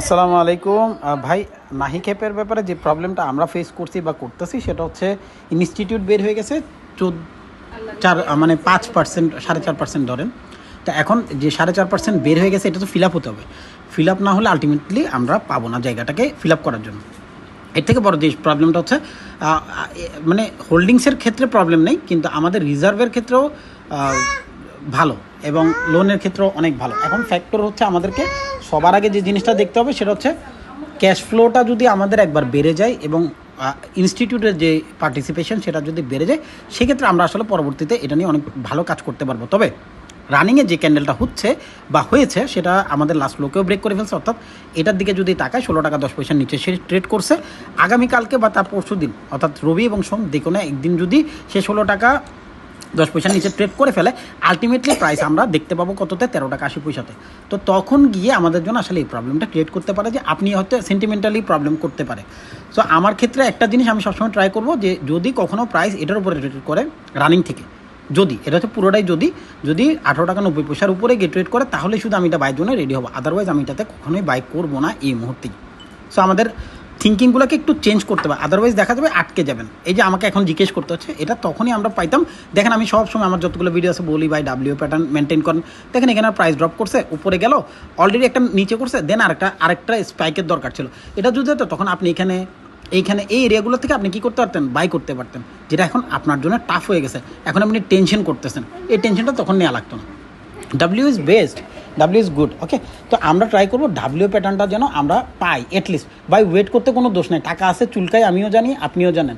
আসসালামু আলাইকুম। ভাই, নাহি ক্যাপের ব্যাপারে যে প্রবলেমটা আমরা ফেস করছি বা করতেছি, সেটা হচ্ছে ইনস্টিটিউট বের হয়ে গেছে চোদ্দ চার মানে পাঁচ পার্সেন্ট সাড়ে চার পার্সেন্ট ধরেন। তো এখন যে সাড়ে চার পার্সেন্ট বের হয়ে গেছে, এটা তো ফিল আপ হতে হবে। ফিল আপ না হলে আলটিমেটলি আমরা পাবো না জায়গাটাকে ফিল আপ করার জন্য। এর থেকে বড় যে প্রবলেমটা হচ্ছে মানে হোল্ডিংসের ক্ষেত্রে প্রবলেম নেই, কিন্তু আমাদের রিজার্ভের ক্ষেত্রেও ভালো এবং লোনের ক্ষেত্রেও অনেক ভালো। এখন ফ্যাক্টর হচ্ছে আমাদেরকে সবার আগে যে জিনিসটা দেখতে হবে সেটা হচ্ছে ক্যাশ ফ্লোটা যদি আমাদের একবার বেড়ে যায় এবং ইনস্টিটিউটের যে পার্টিসিপেশন সেটা যদি বেড়ে যায়, সেক্ষেত্রে আমরা আসলে পরবর্তীতে এটা নিয়ে অনেক ভালো কাজ করতে পারব। তবে রানিংয়ে যে ক্যান্ডেলটা হচ্ছে বা হয়েছে সেটা আমাদের লাস্ট লোকেও ব্রেক করে ফেলছে, অর্থাৎ এটার দিকে যদি তাকায় ষোলো টাকা দশ পয়সার নিচে সে ট্রেড করছে, আগামীকালকে বা তার পরশু দিন অর্থাৎ রবি এবং সোম যে কোনো একদিন যদি সে ষোলো টাকা দশ পয়সার নিচে ট্রেড করে ফেলে আলটিমেটলি প্রাইস আমরা দেখতে পাবো কততে? তেরো টাকা, আশি পয়সাতে। তো তখন গিয়ে আমাদের জন্য আসলে এই প্রবলেমটা ক্রিয়েট করতে পারে যে আপনি হয়তো সেন্টিমেন্টালি প্রবলেম করতে পারে। সো আমার ক্ষেত্রে একটা জিনিস আমি সবসময় ট্রাই করব যে যদি কখনো প্রাইস এটার উপরে ট্রেড করে রানিং থেকে, যদি, এটা হচ্ছে পুরোটাই যদি যদি আঠারো টাকা, নব্বই পয়সার উপরে গিয়ে ট্রেড করে, তাহলে শুধু আমি এটা বাইর জন্য রেডি হব। আদারওয়াইজ আমি এটাতে কখনোই বাই করব না এই মুহূর্তেই। সো আমাদের থিঙ্কিংগুলোকে একটু চেঞ্জ করতে হবে। আদারওয়াইজ দেখা যাবে আটকে যাবেন। এই যে আমাকে এখন জিজ্ঞেস করতে হচ্ছে, এটা তখনই আমরা পাইতাম। দেখেন আমি সব সময় আমার যতগুলো ভিডিও আছে, বলি ভাই ডাব্লিউ প্যাটার্ন মেনটেন করেন। দেখেন এখানে প্রাইস ড্রপ করছে, উপরে গেল অলরেডি একটা নিচে করছে দেন আরেকটা আরেকটা স্পাইকের দরকার ছিল। এটা যদি হতো, তখন আপনি এখানে, এইখানে, এই এরিয়াগুলো থেকে আপনি কি করতে পারতেন? বাই করতে পারতেন। যেটা এখন আপনার জন্য টাফ হয়ে গেছে। এখন আপনি টেনশন করতেছেন। এই টেনশনটা তখন নেওয়া লাগতো না। W is best W is good okay তো আমরা ট্রাই করব ডাব্লিউ প্যাটার্নটা যেন আমরা পাই অ্যাটলিস্ট বাই ওয়েট করতে কোনো দোষ নেই। টাকা আছে চুলকাই আমিও জানি, আপনিও জানেন।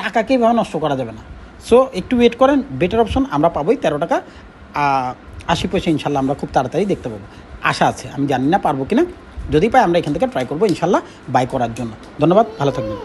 টাকাকে এভাবে নষ্ট করা যাবে না। সো একটু ওয়েট করেন বেটার অপশন আমরা পাবোই তেরো টাকা আশি পয়সা ইনশাল্লাহ আমরা খুব তাড়াতাড়ি দেখতে পাবো। আশা আছে, আমি জানি না পারব কিনা। যদি পাই, আমরা এখান থেকে ট্রাই করব ইনশাল্লাহ বাই করার জন্য। ধন্যবাদ, ভালো থাকবেন।